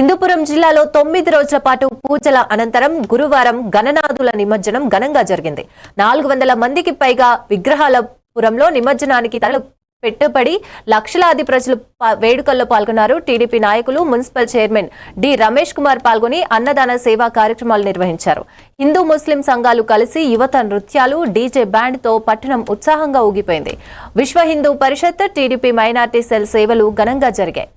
హిందూపురం జిల్లాలో తొమ్మిది రోజుల పాటు పూజల అనంతరం గురువారం గణనాథుల నిమజ్జనం ఘనంగా జరిగింది. నాలుగు వందల మందికి పైగా విగ్రహాల పురంలో నిమజ్జనానికి తలలు పెట్టుబడి లక్షలాది ప్రజలు వేడుకల్లో పాల్గొన్నారు. టీడీపీ నాయకులు municipal chairman D Ramesh Kumar పాల్గొని అన్నదాన సేవా కార్యక్రమాలు నిర్వహించారు. హిందూ ముస్లిం సంఘాలు కలిసి యువత నృత్యాలు డీజే బ్యాండ్తో పట్టణం ఉత్సాహంగా ఊగిపోయింది. Vishwa Hindu Parishad TDP minority cell సేవలు ఘనంగా జరిగాయి.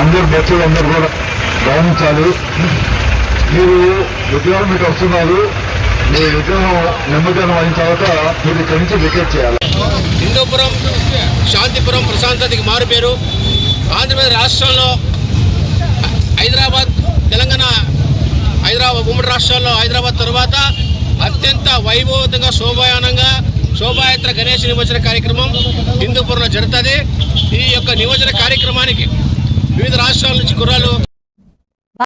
అందరు బస్సులు అందరూ కూడా. గమనించాలి మీరు విగ్రహం మీకు వస్తున్నారు. మీ విగ్రహం నిమజ్జనం అయిన తర్వాత మీరు ఇక్కడి నుంచి వికెట్ చేయాలి. హిందూపురం శాంతిపురం ప్రశాంతతకి మారు పేరు. ఆంధ్రప్రదేశ్ రాష్ట్రంలో హైదరాబాద్ తెలంగాణ హైదరాబాద్ ఉమ్మడి రాష్ట్రాల్లో హైదరాబాద్ తర్వాత అత్యంత వైభవంతంగా శోభాయానంగా శోభాయాత్ర గణేష్ నిమజ్జన కార్యక్రమం హిందూపురంలో జరుగుతుంది. ఈ యొక్క నిమజ్జన కార్యక్రమానికి వివిధ రాష్ట్రాల నుంచి కుర్రాలు